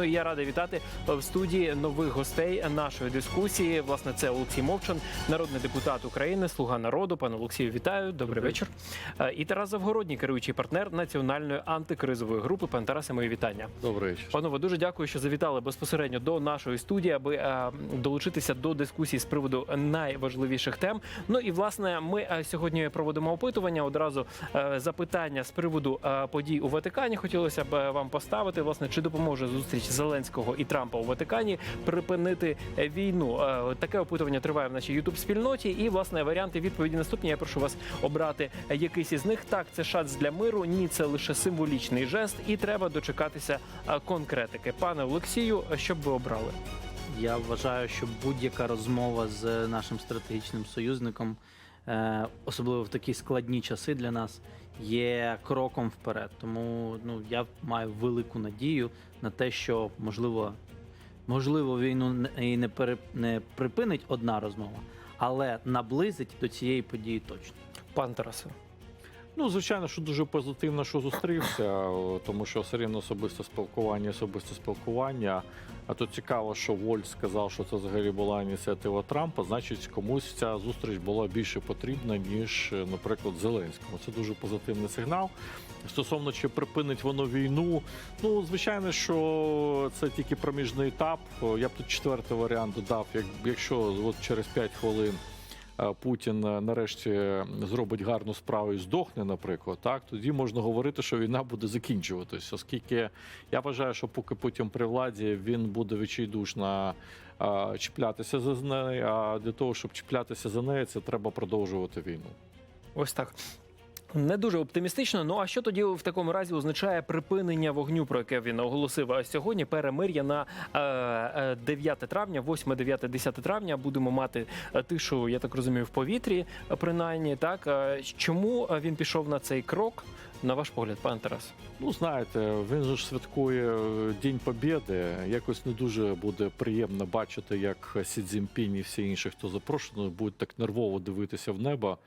Ну, Я радий вітати в студії нових гостей нашої дискусії. Власне, це Олексій Мовчан, народний депутат України, слуга народу. Пане Олексію, вітаю. Добрий вечір. Е, І Тарас Завгородній, керуючий партнер національної антикризової групи. Пане Тарасе, мої вітання. Добрий вечір. Панове, дуже дякую, що завітали безпосередньо до нашої студії, аби е, долучитися до дискусії з приводу найважливіших тем. Ну і власне, ми е, сьогодні проводимо опитування. Одразу запитання з приводу подій у Ватикані. Хотілося б вам поставити. Власне, чи допоможе зустріч Зеленського і Трампа у Ватикані припинити е, війну? Е, Таке опитування триває в нашій ютуб спільноті. І власне варіанти відповіді наступні. Я прошу вас обрати якийсь із них. Так, це шанс для миру. Ні, це лише символічний жест, і треба дочекатися е, конкретики. Пане Олексію, що б ви обрали? Я вважаю, що будь-яка розмова з нашим стратегічним союзником, особливо в такі складні часи для нас, є кроком вперед. Тому ну я маю велику надію на те, що можливо, можливо, війну і не пере, не припинить одна розмова, але наблизить до цієї події точно. Пан Тарасе. Ну, звичайно, що дуже позитивно, що зустрівся, тому що все рівно особисте спілкування, особисте спілкування. А тут цікаво, що Вольт сказав, що це взагалі була ініціатива Трампа. Значить, комусь ця зустріч була більше потрібна, ніж, наприклад, Зеленському. Це дуже позитивний сигнал. Стосовно чи припинить воно війну, ну звичайно, що це тільки проміжний етап. Я б тут четвертий варіант додав. Якщо от через 5 хвилин. Путін е, нарешті зробить гарну справу і здохне, наприклад, так тоді можна говорити, що війна буде закінчуватися, оскільки я вважаю, що поки Путін при владі він буде відчайдушно чіплятися за неї. А для того, щоб чіплятися за неї, це треба продовжувати війну. Ось так. Не дуже оптимістично. Ну а що тоді в такому разі означає припинення вогню, про яке він оголосив сьогодні? Перемир'я на е, е, 9 травня, 8, 9, 10 травня. Будемо мати е, тишу, я так розумію, в повітрі, е, принаймні. Так Е, чому е, він пішов на цей крок? На ваш погляд, пан Тарас? Ну, знаєте, він же ж святкує е, День Побєди. Якось не дуже буде приємно бачити, як Сі Цзіньпінь і всі інші, хто запрошені, будуть так нервово дивитися в небо.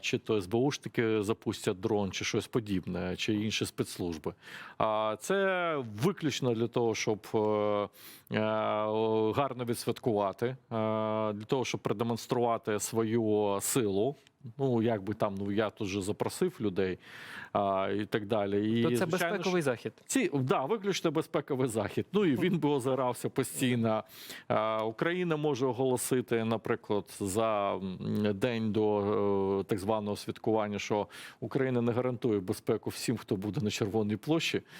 Чи то СБУшники запустять дрон, чи щось подібне, чи інші спецслужби. А це виключно для того, щоб е, е, гарно відсвяткувати, е, для того, щоб продемонструвати свою силу. Ну, як би там, ну я тут же запросив людей а, і так далі. І, То це звичайно, безпековий захід. ці да, виключно безпековий захід. Ну і він би озирався постійно. А, Україна може оголосити, наприклад, за день до е, так званого святкування, що Україна не гарантує безпеку всім, хто буде на Червоній площі.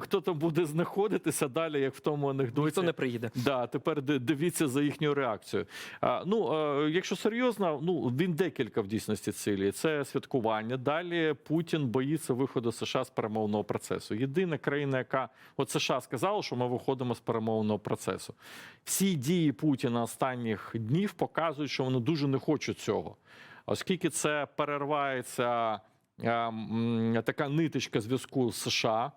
Хто там буде знаходитися далі, як в тому анекдоті. Ніхто не приїде. Да, тепер дивіться за їхньою реакцією. А, ну, е, якщо серйозно, ну він декілька в дійсності цілі. Це святкування. Далі Путін боїться виходу США з перемовного процесу. Єдина країна, яка от США сказала, що ми виходимо з перемовного процесу. Всі дії Путіна останніх днів показують, що вони дуже не хочуть цього, оскільки це перервається. е, Така ниточка зв'язку з США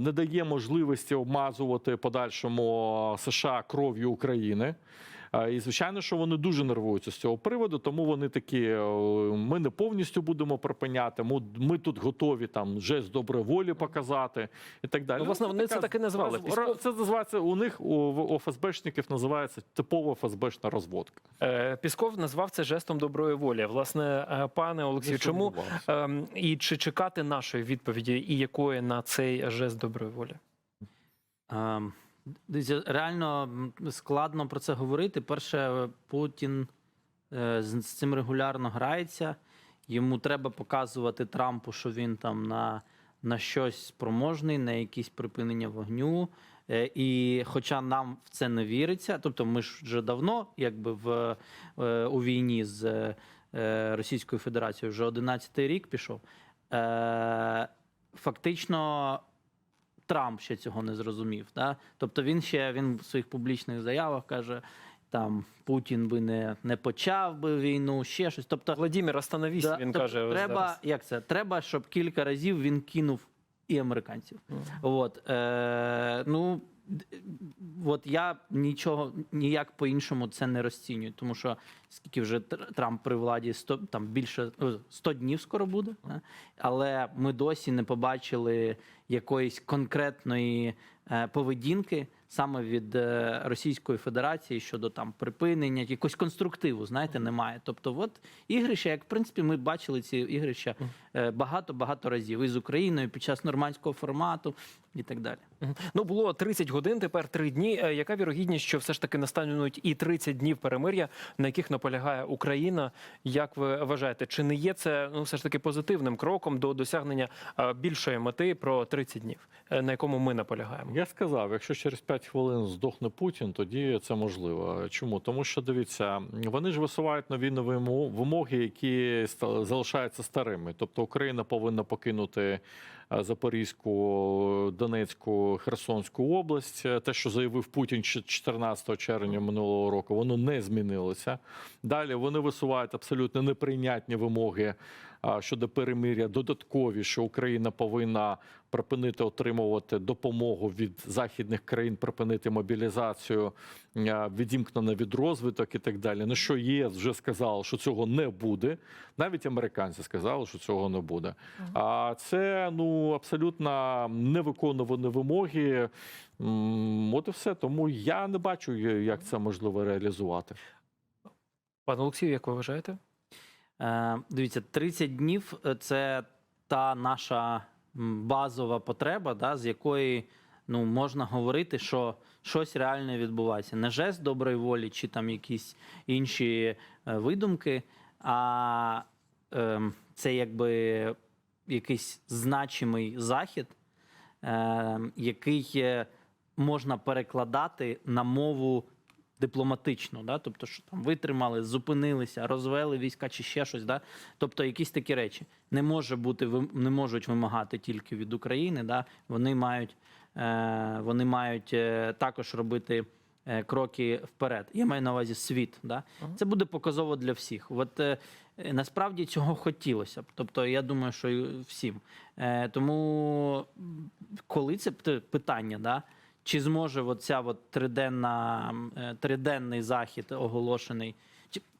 не дає можливості обмазувати подальшому США кров'ю України. А, І звичайно, що вони дуже нервуються з цього приводу, тому вони такі: е, ми не повністю будемо припиняти. Ми, ми тут готові там жест доброї волі показати і так далі. Ну, власне, вони це так і назвали. Пісков- Це називається у них у, у ФСБшників називається типова ФСБшна розводка. Е, Пісков назвав це жестом доброї волі. Власне, е, пане Олексію, чому ем, і чи чекати нашої відповіді, і якої на цей жест доброї волі? Дивіться, Реально складно про це говорити. Перше, Путін е, з цим регулярно грається. Йому треба показувати Трампу, що він там на, на щось спроможний, на якісь припинення вогню. Е, І хоча нам в це не віриться, тобто ми ж вже давно, якби в е, у війні з Російською Федерацією, вже 11-й рік пішов. Фактично, Трамп ще цього не зрозумів. Да? Тобто він ще він в своїх публічних заявах каже. Там Путін би не, не почав би війну, ще щось. Тобто, Владимир, остановись, да, він тобто каже. треба, зараз. як це? Треба, щоб кілька разів він кинув і американців. От, е, ну, от я нічого ніяк по-іншому це не розцінюю, тому що скільки вже Трамп при владі 100, там більше о, 100 днів скоро буде, да? але ми досі не побачили якоїсь конкретної е, поведінки саме від е, Російської Федерації щодо там припинення, якогось конструктиву, знаєте, немає. Тобто, от ігрища, як в принципі, ми бачили ці ігрища багато багато разів і з Україною під час нормандського формату і так далі. Ну було 30 годин, тепер 3 дні. Е, Яка вірогідність, що все ж таки настануть і 30 днів перемир'я, на яких наполягає Україна? Як ви вважаєте, чи не є це ну все ж таки позитивним кроком до досягнення е, більшої мети про 30 днів, е, на якому ми наполягаємо? Я сказав, якщо через 5 хвилин здохне Путін, тоді це можливо. Чому? Тому що дивіться, вони ж висувають нові нові вимоги, які залишаються старими. Тобто Україна повинна покинути е, Запорізьку, Донецьку, Херсонську область. Е, Те, що заявив Путін 14 червня минулого року, воно не змінилося. Далі вони висувають абсолютно неприйнятні вимоги щодо перемиря, додаткові, що Україна повинна припинити отримувати допомогу від західних країн, припинити мобілізацію, відімкнена від розвиток і так далі. На що ЄС вже сказав, що цього не буде. Навіть американці сказали, що цього не буде. А це ну абсолютно невиконувані вимоги. От і все. Тому я не бачу, як це можливо реалізувати. Пане Олексію, як ви вважаєте? Е, Дивіться, 30 днів е, це та наша базова потреба, да, з якої ну, можна говорити, що щось реальне відбувається. Не жест доброї волі чи там якісь інші е, видумки, а ем, це якби якийсь значимий захід, ем, який можна перекладати на мову дипломатично, да? тобто, що там витримали, зупинилися, розвели війська чи ще щось. Да? Тобто, якісь такі речі не може бути, не можуть вимагати тільки від України. Да? Вони мають, е, вони мають е, також робити. е, Кроки вперед. Я маю на увазі світ. Да? Це буде показово для всіх. От е, насправді цього хотілося б. Тобто, я думаю, що і всім. Е, тому коли це питання, да? Чи зможе оця от триденна, е, триденний захід оголошений?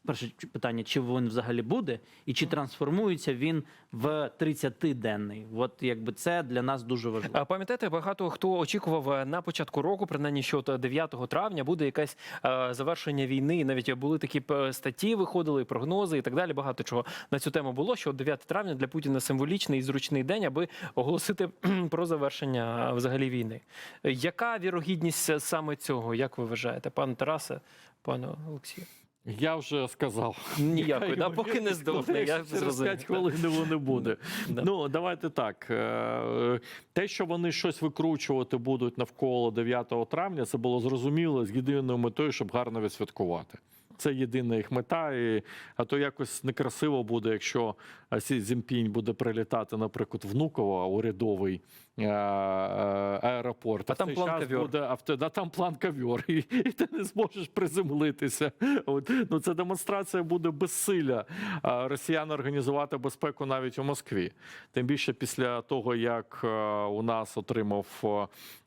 Перше питання, чи він взагалі буде, і чи трансформується він в 30-денний? От якби це для нас дуже важливо. Пам'ятаєте, багато хто очікував е, на початку року, принаймні, що от 9 травня буде якесь е, завершення війни. І навіть були такі статті, виходили, прогнози і так далі. Багато чого на цю тему було. Що 9 травня для Путіна символічний і зручний день, аби оголосити про завершення е, взагалі війни. Яка вірогідність саме цього? Як ви вважаєте, пане Тарасе, пане Олексію? Я вже сказав. Ніякої, да, поки не здохне. Я Через зрозумів. 5 хвилин його не буде. Ну, давайте так. е, Те, що вони щось викручувати будуть навколо 9 травня, це було зрозуміло з єдиною метою, щоб гарно відсвяткувати. Це єдина їх мета, і, а то якось некрасиво буде, якщо е, Сі Цзіньпінь буде прилітати, наприклад, Внуково, урядовий аеропорт. А там план буде авто, да, там план ковьор, і, і ти не зможеш приземлитися. От. Ну, це демонстрація буде безсилля росіян організувати безпеку навіть у Москві. Тим більше після того, як е, у нас отримав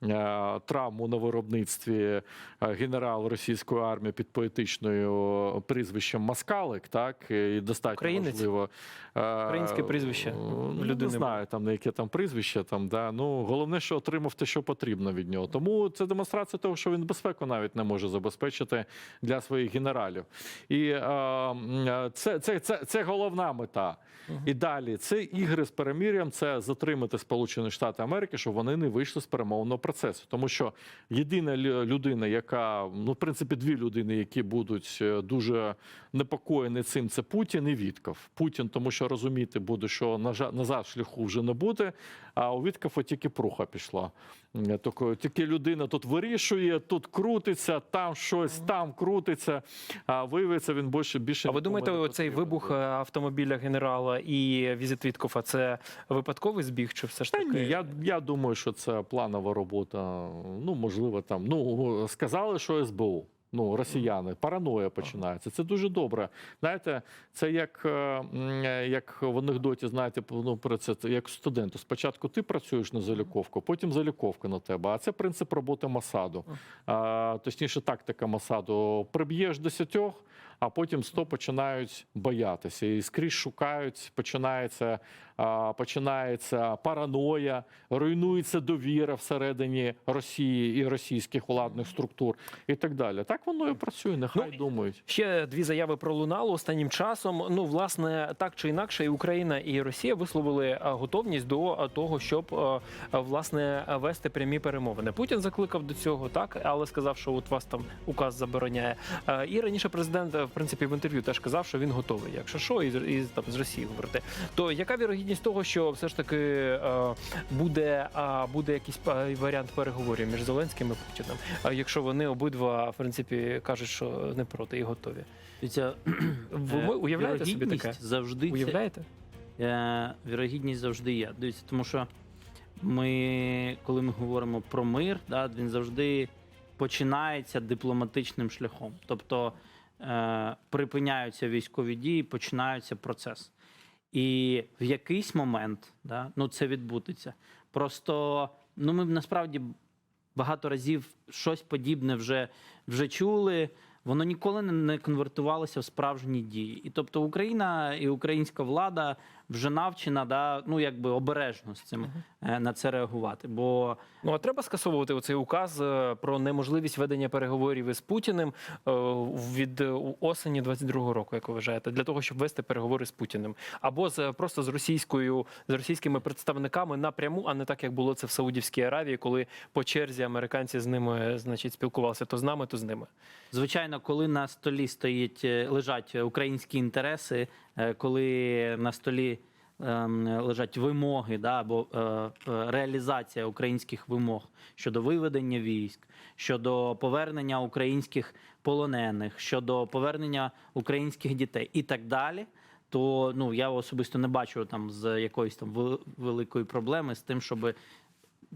е, травму на виробництві е, генерал російської армії під поетичною прізвищем Маскалик, так і достатньо Українець? важливо. е, Українське прізвище ну, Не знаю там на яке там прізвище. Там да ну головне, що отримав те, що потрібно від нього. Тому це демонстрація того, що він безпеку навіть не може забезпечити для своїх генералів. І е, це, це, це, це головна мета. І далі це ігри з перемір'ям, це затримати Сполучені Штати Америки, щоб вони не вийшли з перемовного процесу. Тому що єдина людина, яка ну в принципі дві людини, які будуть е, дуже непокоєні цим, це Путін і Вітков. Путін, тому що розуміти буде, що назад шляху вже не буде. А у Віткова тільки пруха пішла. Е, Тільки, людина тут вирішує, тут крутиться, там щось, там крутиться. А виявиться, він більше більше А ви думаєте, оцей вибух е, автомобіля генерала і візит Віткофа це випадковий збіг, чи все ж Та таки? ні, я, я думаю, що це планова робота. Ну, можливо, там. Ну, сказали, що СБУ. Ну, росіяни, параноя починається. Це дуже добре. Знаєте, це як, е, як в анекдоті, знаєте, ну, про це як студенту. Спочатку ти працюєш на заліковку, потім заліковка на тебе. А це принцип роботи Масаду. А, точніше, тактика Масаду. Приб'єш десятьох, а потім сто починають боятися. І скрізь шукають, починається починається параноя, руйнується довіра всередині Росії і російських владних структур і так далі. Так воно і працює. Нехай Ну, думають. Ще дві заяви пролунало останнім часом. Ну, власне, так чи інакше, і Україна і Росія висловили готовність до того, щоб а, власне вести прямі перемовини. Путін закликав до цього, так але сказав, що от вас там указ забороняє. І раніше президент, в принципі, в інтерв'ю теж казав, що він готовий, якщо що, і, і там з Росією говорити. То яка вірогідність того, що все ж таки е, буде, буде якийсь варіант переговорів між Зеленським і Путіним? Якщо вони обидва, в принципі, кажуть, що не проти і готові. Дивіться, Ви е, уявляєте собі таке? Завжди це Уявляєте? Е, вірогідність завжди є. Дивіться, тому що ми, коли ми говоримо про мир, да, він завжди починається дипломатичним шляхом. Тобто е, припиняються військові дії, починається процес. І в якийсь момент да, ну, це відбудеться. Просто ну, ми насправді багато разів щось подібне вже, вже чули. Воно ніколи не конвертувалося в справжні дії. І тобто Україна і українська влада вже навчена, да, ну якби обережно з цим е, на це реагувати. Бо Ну а треба скасовувати оцей указ е, про неможливість ведення переговорів із Путіним е, від осені 22-го року, як ви вважаєте, для того, щоб вести переговори з Путіним, або з просто з російською з російськими представниками напряму, а не так, як було це в Саудівській Аравії, коли по черзі американці з ними значить спілкувалися то з нами, то з ними. Звичайно, коли на столі стоїть лежать українські інтереси, коли на столі ем, лежать вимоги, да, або е, е, реалізація українських вимог щодо виведення військ, щодо повернення українських полонених, щодо повернення українських дітей і так далі. То ну я особисто не бачу там з якоїсь там вели- великої проблеми з тим, щоб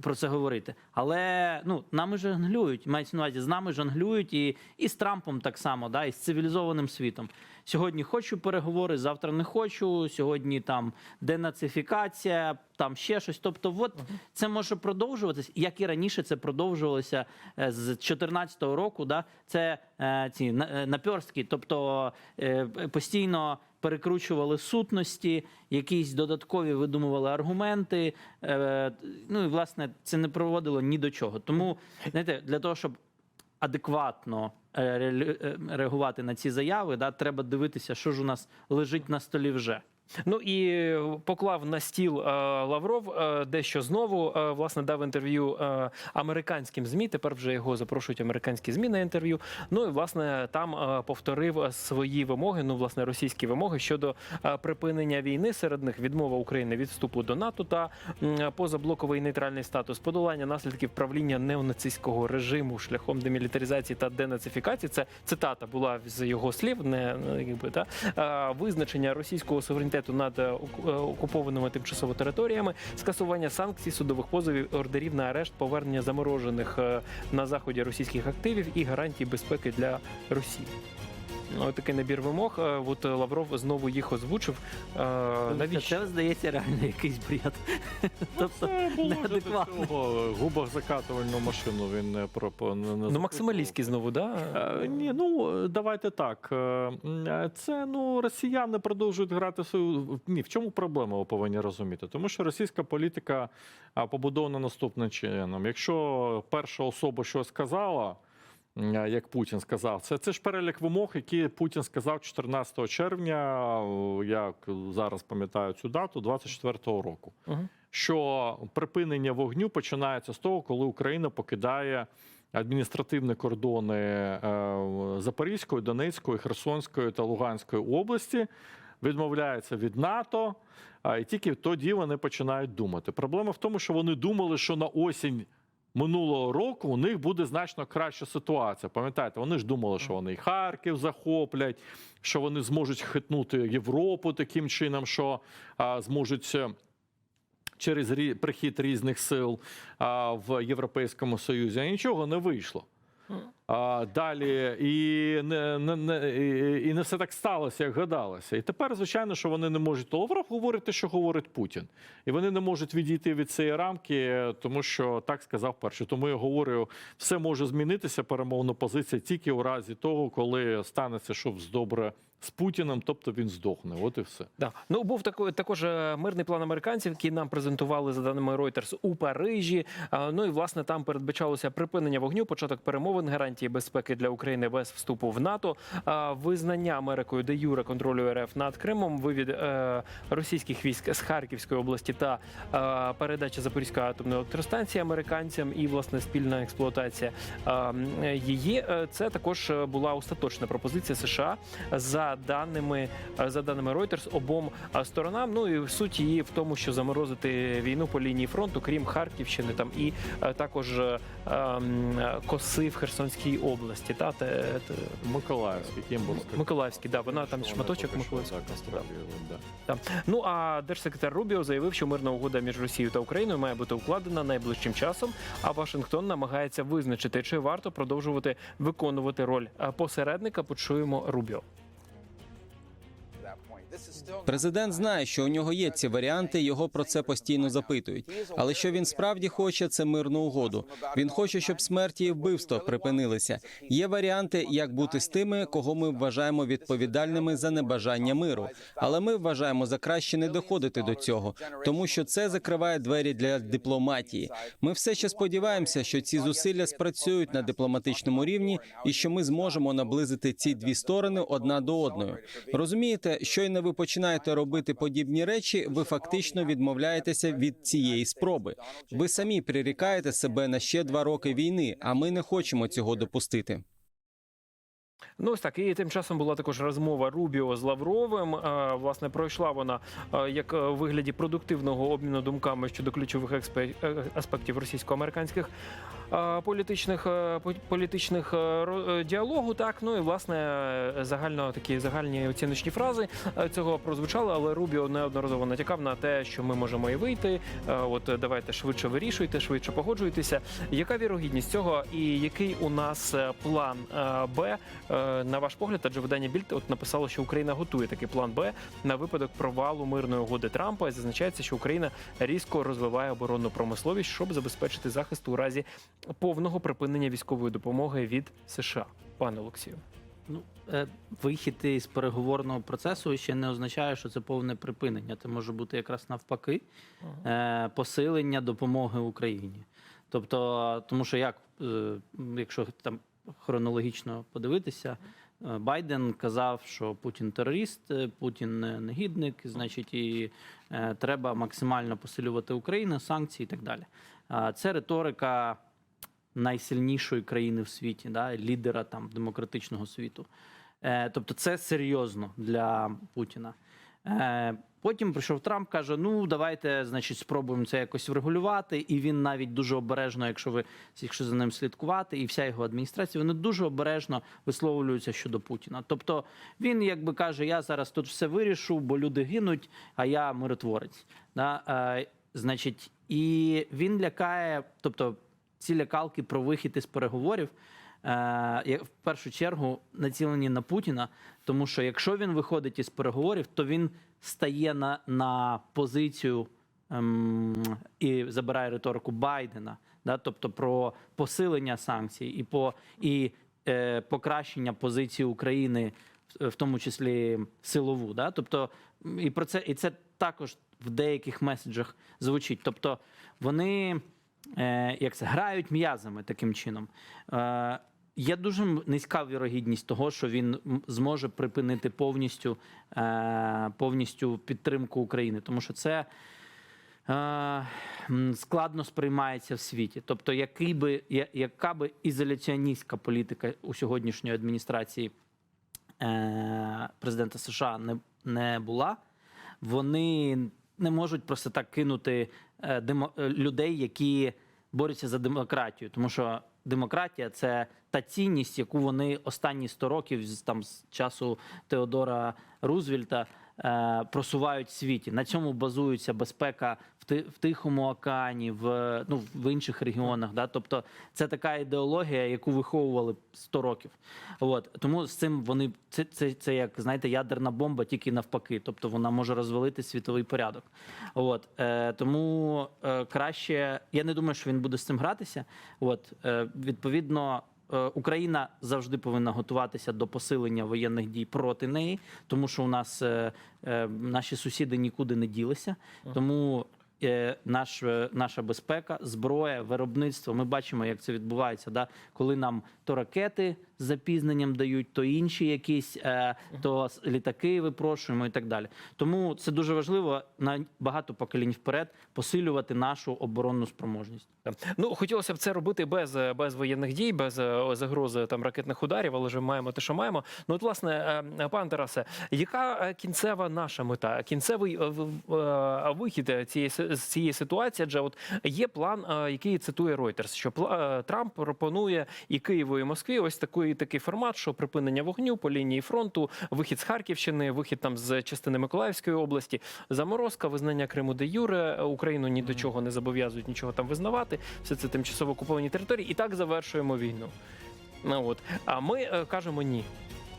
про це говорити. Але ну нами жонглюють, мається на увазі, з нами жонглюють і, і з Трампом так само, да, і з цивілізованим світом. Сьогодні хочу переговори, завтра не хочу. Сьогодні там денацифікація, там ще щось. Тобто, от це може продовжуватись, як і раніше це продовжувалося е, з 2014 року. Да, це е, ці е, наперстки, тобто е, постійно перекручували сутності, якісь додаткові видумували аргументи. Е, ну і власне це не проводило ні до чого. Тому знаєте, для того, щоб адекватно е, е, реагувати на ці заяви, да, треба дивитися, що ж у нас лежить на столі вже. Ну і поклав на стіл е, Лавров е, дещо знову. е, власне дав інтерв'ю е, американським змі. Тепер вже його запрошують американські змі на інтерв'ю. Ну і власне там е, повторив свої вимоги. Ну власне російські вимоги щодо е, припинення війни. Серед них відмова України від вступу до НАТО та позаблоковий нейтральний статус, подолання наслідків правління неонацистського режиму шляхом демілітаризації та денацифікації. Це цитата була з його слів. Не не, якби та е, визначення російського суверенітету над е, е, окупованими тимчасово територіями, скасування санкцій, судових позовів, ордерів на арешт, повернення заморожених е, на заході російських активів і гарантій безпеки для Росії. Ну, такий набір вимог. Е, От е, Лавров знову їх озвучив. Е, Навіщо? Це здається реально якийсь бред. Тобто Це було вже до неадекватно. цього. Губах закатувальну машину він не про не, не Ну, максималістський знову, да? Е, Ні, ну е, давайте так. Е, м, е, Це ну росіяни продовжують грати свою. Ні, в чому проблема ви повинні розуміти? Тому що російська політика а, побудована наступним чином. Якщо перша особа щось сказала. Е, Як Путін сказав, це, це ж перелік вимог, які Путін сказав 14 червня, як зараз пам'ятаю цю дату, 24-го року Мгм. що припинення вогню починається з того, коли Україна покидає адміністративні кордони е, Запорізької, Донецької, Херсонської та Луганської області, відмовляється від НАТО, а, і тільки тоді вони починають думати. Проблема в тому, що вони думали, що на осінь. Минулого року у них буде значно краща ситуація. Пам'ятаєте, вони ж думали, що вони і Харків захоплять, що вони зможуть хитнути Європу таким чином, що а, зможуть е, через прихід різних сил а, в Європейському Союзі, а нічого не вийшло. Далі і не, не, не, і, не все так сталося, як гадалося. І тепер, звичайно, що вони не можуть Лавров говорить те, що говорить Путін. І вони не можуть відійти від цієї рамки, тому що так сказав перший. Тому я говорю, все може змінитися, перемовна позиція тільки у разі того, коли станеться щось добре з Путіним, тобто він здохне. От і все. Да. Ну був такий також е, мирний план американців, який нам презентували за даними Reuters у Парижі. Ну і власне там передбачалося припинення вогню, початок перемовин, гарантії безпеки для України без вступу в НАТО, визнання Америкою де юре контролю РФ над Кримом, вивід е, російських військ з Харківської області та е, передача Запорізької атомної електростанції американцям і власне спільна експлуатація е, її. Це також була остаточна пропозиція США за даними за даними Reuters обом сторонам. Ну і суть її в тому, що заморозити війну по лінії фронту, крім Харківщини, там і також ем, коси в Херсонській області. Та те, те, Миколаївський, Кімбурський. Миколаївський, да, вона там шматочок Миколаївського. так да. да. Ну а держсекретар Рубіо заявив, що мирна угода між Росією та Україною має бути укладена найближчим часом. А Вашингтон намагається визначити, чи варто продовжувати виконувати роль е, посередника. Почуємо Рубіо. Президент знає, що у нього є ці варіанти, його про це постійно запитують. Але що він справді хоче, це мирну угоду. Він хоче, щоб смерті і вбивства припинилися. Є варіанти, як бути з тими, кого ми вважаємо відповідальними за небажання миру. Але ми вважаємо за краще не доходити до цього, тому що це закриває двері для дипломатії. Ми все ще сподіваємося, що ці зусилля спрацюють на дипломатичному рівні і що ми зможемо наблизити ці дві сторони одна до одної. Розумієте, щойно ви починаєте робити подібні речі, ви фактично відмовляєтеся від цієї спроби. Ви самі прирікаєте себе на ще два роки війни, а ми не хочемо цього допустити. Ну ось так, і тим часом була також розмова Рубіо з Лавровим. Е, Власне, пройшла вона е, як у вигляді продуктивного обміну думками щодо ключових е, аспектів російсько-американських е, політичних е, по- політичних е, е, діалогу. Так, ну і власне е, загально такі загальні оціночні фрази е, цього прозвучали, але Рубіо неодноразово натякав на те, що ми можемо і вийти. Е, От е, давайте швидше вирішуйте, швидше погоджуйтеся. Яка вірогідність цього, і який у нас е, план е, Б е, на ваш погляд? Адже видання Більд от написало, що Україна готує такий план Б на випадок провалу мирної угоди Трампа. І зазначається, що Україна різко розвиває оборонну промисловість, щоб забезпечити захист у разі повного припинення військової допомоги від США. Пане Олексію. Ну, е, вихід із переговорного процесу ще не означає, що це повне припинення. Це може бути якраз навпаки е, посилення допомоги Україні. Тобто, тому що як, е, якщо там хронологічно подивитися, е, Байден казав, що Путін терорист, е, Путін негідник, значить, і е, треба максимально посилювати Україну, санкції і так далі. Це риторика найсильнішої країни в світі, да, лідера там демократичного світу. Тобто, це серйозно для Путіна. Потім прийшов Трамп, каже: ну давайте, значить, спробуємо це якось врегулювати. І він навіть дуже обережно, якщо ви якщо за ним слідкувати, і вся його адміністрація, вони дуже обережно висловлюються щодо Путіна. Тобто він якби каже: Я зараз тут все вирішу, бо люди гинуть, а я миротворець. Да? Е, значить, і він лякає, тобто ці лякалки про вихід із переговорів. е, В першу чергу націлені на Путіна, тому що якщо він виходить із переговорів, то він стає на, на позицію ем, і забирає риторику Байдена, да, тобто про посилення санкцій і по і е, покращення позиції України, в- тому числі силову. Да? Тобто, і про це і це також в деяких меседжах звучить. Тобто вони е, як це грають м'язами таким чином. Є дуже низька вірогідність того, що він зможе припинити повністю, е, повністю підтримку України, тому що це е, складно сприймається в світі. Тобто, який би, яка би ізоляціоністська політика у сьогоднішньої адміністрації е, президента США не, не була, вони не можуть просто так кинути людей, які борються за демократію, тому що демократія це та цінність, яку вони останні 100 років там з часу Теодора Рузвельта е, просувають в світі. На цьому базується безпека в Тихому океані, в, ну, в інших регіонах. Да? Тобто це така ідеологія, яку виховували 100 років. От. Тому з цим вони це, це, це як знаєте, ядерна бомба, тільки навпаки. Тобто вона може розвалити світовий порядок. От. Е, тому е, краще, я не думаю, що він буде з цим гратися. От. Е, відповідно. Е, Україна завжди повинна готуватися до посилення воєнних дій проти неї, тому що у нас е, е, наші сусіди нікуди не ділися. Тому наш, наша безпека, зброя, виробництво. Ми бачимо, як це відбувається. Да? Коли нам то ракети з запізненням дають, то інші якісь, е, то літаки випрошуємо і так далі. Тому це дуже важливо на багато поколінь вперед посилювати нашу оборонну спроможність. Ну хотілося б це робити без, е, без воєнних дій, без е, загрози там ракетних ударів, але вже маємо те, що маємо. Ну от власне, пан Тарасе, яка кінцева наша мета? Кінцевий вихід цієї з цієї ситуації? Адже от є план, який цитує Reuters, що Трамп пропонує і Києву, і Москві ось такий такий формат, що припинення вогню по лінії фронту, вихід з Харківщини, вихід там з частини Миколаївської області, заморозка, визнання Криму де Юре, Україну ні до чого не зобов'язують нічого там визнавати. Все це тимчасово окуповані території, і так завершуємо війну. Ну от а ми е, кажемо ні.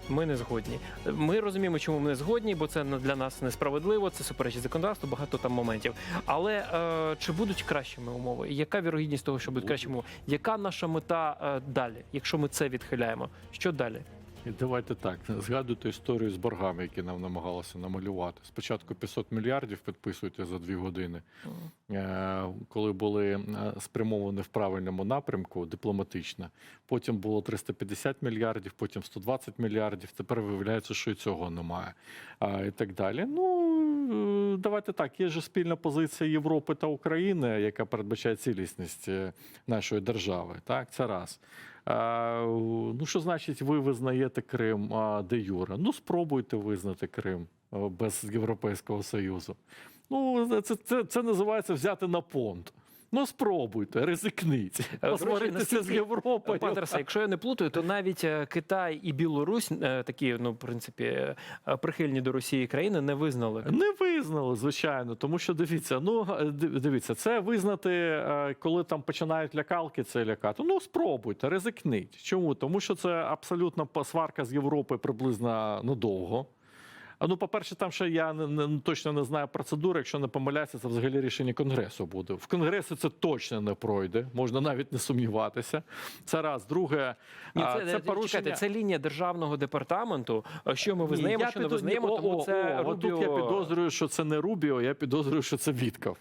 Ми не згодні. Ми розуміємо, чому ми не згодні, бо це для нас несправедливо, це суперечить законодавству, багато там моментів. Але е, чи будуть кращими умови? Яка вірогідність того, що будуть кращими умови? Яка наша мета е, далі, якщо ми це відхиляємо? Що далі? Давайте так. Згадуйте історію з боргами, які нам намагалися намалювати. Спочатку 500 мільярдів підписуйте за дві години. Е, Коли були е, спрямовані в правильному напрямку дипломатично. Потім було 350 мільярдів, потім 120 мільярдів. Тепер виявляється, що і цього немає. І так далі. Ну е, давайте так. Є ж спільна позиція Європи та України, яка передбачає цілісність нашої держави. Так, це раз. А, ну, що значить, ви визнаєте Крим де Юра? Ну, спробуйте визнати Крим без Європейського Союзу. Ну, це, це, це називається взяти на понт. Ну, спробуйте, ризикніть. Посваритися з Європою. Пане якщо я не плутаю, то навіть е, Китай і Білорусь, е, такі, ну, в принципі, е, прихильні до Росії країни, не визнали. Не визнали, звичайно, тому що дивіться, ну дивіться, це визнати, коли там починають лякалки, це лякати. Ну спробуйте, ризикніть. Чому? Тому що це абсолютно сварка з Європи приблизно надовго. А ну, по-перше, там ще я не, не- точно не знаю процедури. Якщо не помиляюся, це взагалі рішення конгресу буде. В конгресі це точно не пройде, можна навіть не сумніватися. Це раз. Друге, Ні, це, це це, порушення. чекайте, це лінія державного департаменту. е, Що ми визнаємо, Ні, що не визнаємо, О, тому о, це о, Рубіо... Тут я підозрюю, що це не Рубіо, я підозрюю, що це Вітков.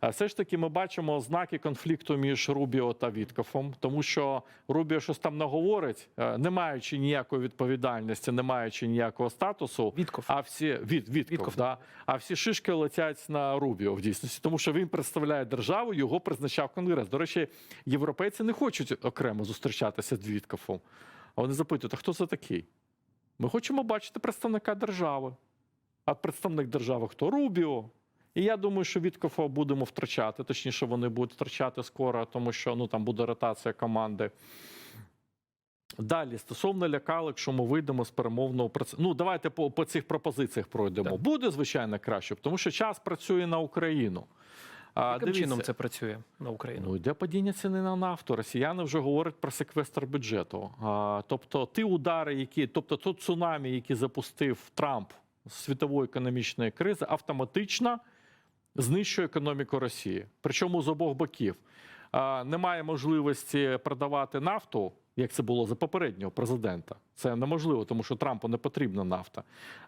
А все ж таки ми бачимо ознаки конфлікту між Рубіо та Віткофом, тому що Рубіо щось там наговорить, е, не маючи ніякої відповідальності, не маючи ніякого статусу. Вітков. А всі від, Вітков, Вітков. Да, а всі шишки летять на Рубіо в дійсності, тому що він представляє державу, його призначав Конгрес. До речі, європейці не хочуть окремо зустрічатися з Віткофом. А вони запитують: а хто це такий? Ми хочемо бачити представника держави. А представник держави хто? Рубіо. І я думаю, що Віткофа будемо втрачати. Точніше, вони будуть втрачати скоро, тому що ну там буде ротація команди. Далі, стосовно лякалок, що ми вийдемо з перемовного процесу. Ну, давайте по, по цих пропозиціях пройдемо. Так. Буде, звичайно, краще, тому що час працює на Україну. А, Яким чином це працює на Україну? Ну, йде падіння ціни на нафту. Росіяни вже говорять про секвестр бюджету. А, тобто, ті удари, які, тобто, то цунамі, які запустив Трамп з світової економічної кризи, автоматично знищує економіку Росії. Причому з обох боків. Немає можливості продавати нафту, як це було за попереднього президента. Це неможливо, тому що Трампу не потрібна нафта.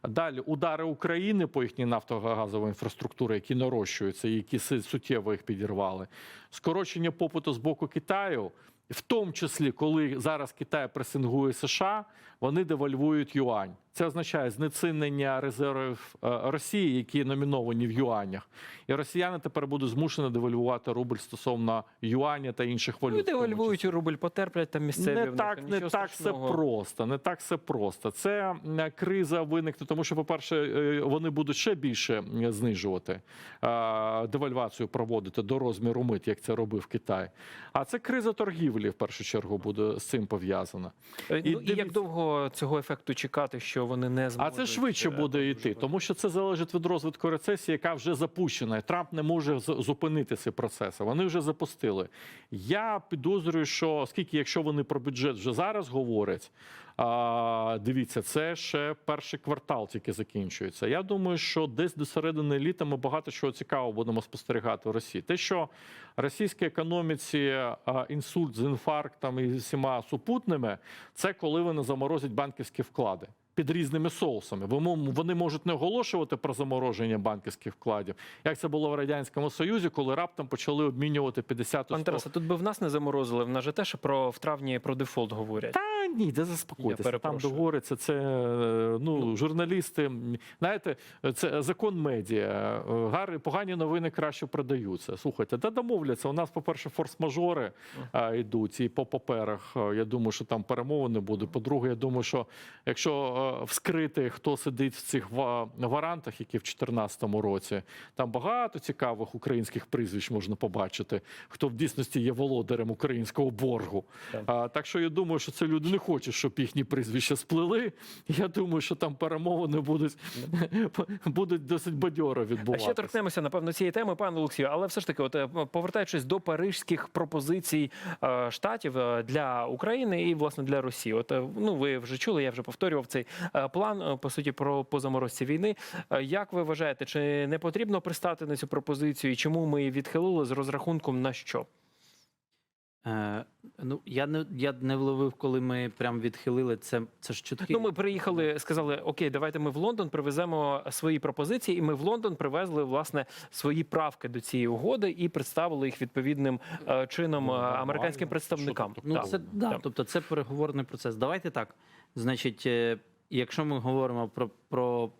Далі удари України по їхній нафтогазовій інфраструктурі, які нарощуються, які суттєво їх підірвали. Скорочення попиту з боку Китаю, в тому числі, коли зараз Китай пресингує США, вони девальвують юань. Це означає знецінення резервів е, Росії, які номіновані в юанях. І росіяни тепер будуть змушені девальвувати рубль стосовно юаня та інших валют. Ну, в тому числі. девальвують рубль, потерплять там місцеві. в Не них, так, не так все просто. Не так все просто. Це криза виникне, тому що, по-перше, е, вони будуть ще більше знижувати е, девальвацію, проводити до розміру мит, як це робив Китай. А це криза торгівлі в першу чергу буде з цим пов'язана. І Ну, і як дивіться- цього ефекту чекати, що вони не А це швидше е, буде йти, тому що це залежить від розвитку рецесії, яка вже запущена. Трамп не може зупинити ці процеси. Вони вже запустили. Я підозрюю, що оскільки, якщо вони про бюджет вже зараз говорять, а, дивіться, це ще перший квартал тільки закінчується. Я думаю, що десь до середини літа ми багато чого цікавого будемо спостерігати в Росії. Те, що російській економіці а, інсульт з інфарктом і всіма супутними, це коли вони заморозять банківські вклади. Під різними соусами. Вони можуть не оголошувати про замороження банківських вкладів, як це було в радянському союзі, коли раптом почали обмінювати 50 Пан Тарасе, тут би в нас не заморозили. В нас же теж про в травні про дефолт говорять. Та ні, де заспокойтеся. Там договориться. Це е, ну, журналісти. Знаєте, це закон медіа. Е, Гарні, погані новини краще продаються. Слухайте, та домовляться. У нас, по-перше, форс-мажори а, йдуть і по паперах. е, Я думаю, що там перемовини будуть. По-друге, я думаю, що якщо е, вскрити, хто сидить в цих ва- варантах, які в 2014 році, там багато цікавих українських прізвищ можна побачити, хто в дійсності є володарем українського боргу. Так. А, так що я думаю, що це люди не хочуть, щоб їхні прізвища сплили. Я думаю, що там перемовини будуть, будуть досить бадьоро А відбуватися. ще торкнемося напевно цієї теми, пане Олексію. Але все ж таки, от е, повертаючись до парижських пропозицій е, штатів е, для України і власне для Росії. От ну ви вже чули, я вже повторював цей план е, по суті про по заморозці війни. Е, Як ви вважаєте, чи не потрібно пристати на цю пропозицію? І чому ми її відхилили з розрахунком на що? Е, ну, я не, я не вловив, коли ми прям відхилили це. Це ж чутки. Ну, ми приїхали, сказали: Окей, давайте ми в Лондон привеземо свої пропозиції, і ми в Лондон привезли власне свої правки до цієї угоди і представили їх відповідним е, чином Ну, е, американським представникам. Ну, Так. це да, так. тобто це переговорний процес. Давайте так. Значить, якщо ми говоримо про, про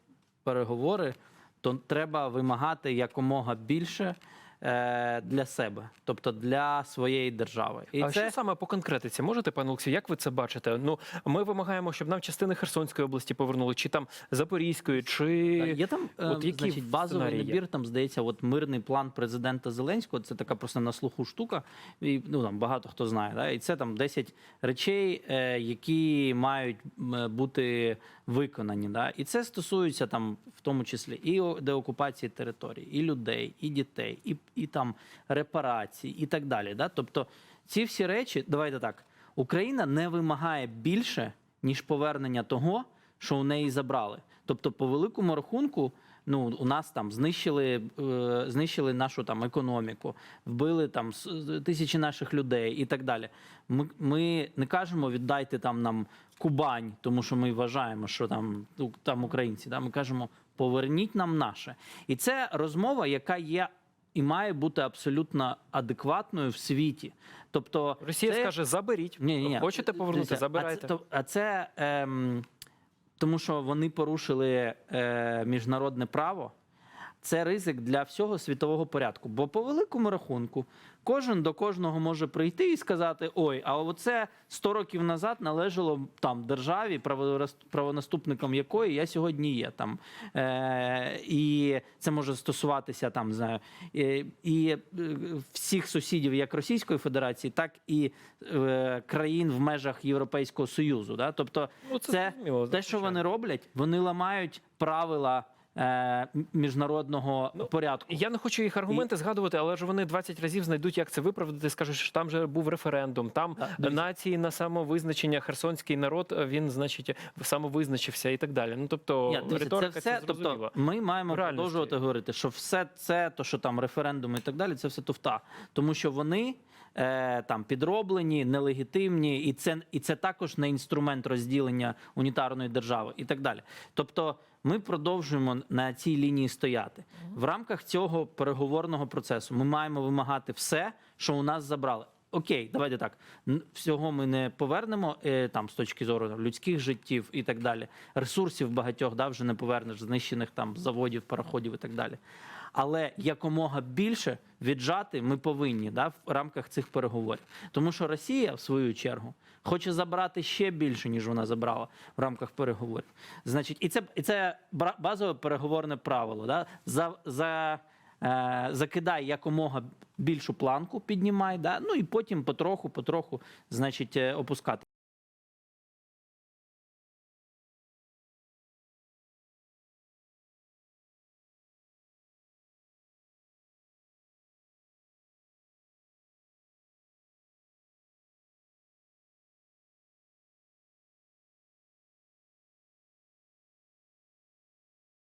переговори, то треба вимагати якомога більше е, для себе, тобто для своєї держави. І а це що саме по конкретиці можете, пане Олексію, як ви це бачите? Ну ми вимагаємо, щоб нам частини Херсонської області повернули, чи там Запорізької, чи Є там е, От які значить, базовий сценарії набір, там здається, от мирний план президента Зеленського. Це така просто на слуху штука. І, ну там багато хто знає. Да? І це там 10 речей, е, які мають бути виконані. Да? І це стосується там, в тому числі, і деокупації територій, і людей, і дітей, і, і там репарації, і так далі. Да? Тобто, ці всі речі, давайте так, Україна не вимагає більше, ніж повернення того, що у неї забрали. Тобто, по великому рахунку, ну у нас там знищили, е, знищили нашу там економіку, вбили там тисячі наших людей і так далі. Ми, ми не кажемо віддайте там нам Кубань, тому що ми вважаємо, що там, там українці. Да? Ми кажемо поверніть нам наше. І це розмова, яка є. І має бути абсолютно адекватною в світі. Тобто Росія це- скаже: заберіть, ні, ні, ні. хочете повернути, забирайте. А це, то- а це ем, тому, що вони порушили е, міжнародне право. Це ризик для всього світового порядку. Бо по великому рахунку кожен до кожного може прийти і сказати: ой, а оце 100 років назад належало там державі, правонаступником якої я сьогодні є. Там е, і це може стосуватися там знаю, і, і е, всіх сусідів, як Російської Федерації, так і е, країн в межах Європейського Союзу. Да? Тобто, Ну, це це те, що вони роблять, вони ламають правила е, міжнародного Ну, порядку. Я не хочу їх аргументи згадувати, але ж вони 20 разів знайдуть, як це виправдати. Скажуть, що там же був референдум. Там дивіться. нації на самовизначення, херсонський народ він, значить, самовизначився і так далі. Ну тобто Ні, дивіться, це все. це Тобто, ми маємо продовжувати говорити, що все це, то що там референдум і так далі, це все туфта, тому що вони. е, Там підроблені, нелегітимні, і це і це також не інструмент розділення унітарної держави, і так далі. Тобто, ми продовжуємо на цій лінії стояти в рамках цього переговорного процесу. Ми маємо вимагати все, що у нас забрали. Окей, давайте так. Всього ми не повернемо е, там з точки зору людських життів і так далі. Ресурсів багатьох да, вже не повернеш, знищених там заводів, пароходів і так далі. Але якомога більше віджати ми повинні да, в рамках цих переговорів. Тому що Росія, в свою чергу, хоче забрати ще більше, ніж вона забрала в рамках переговорів. Значить, і це, і це базове переговорне правило. Да? За, за, е, закидай якомога більшу планку, піднімай, да? ну і потім потроху, потроху, значить, е, опускати.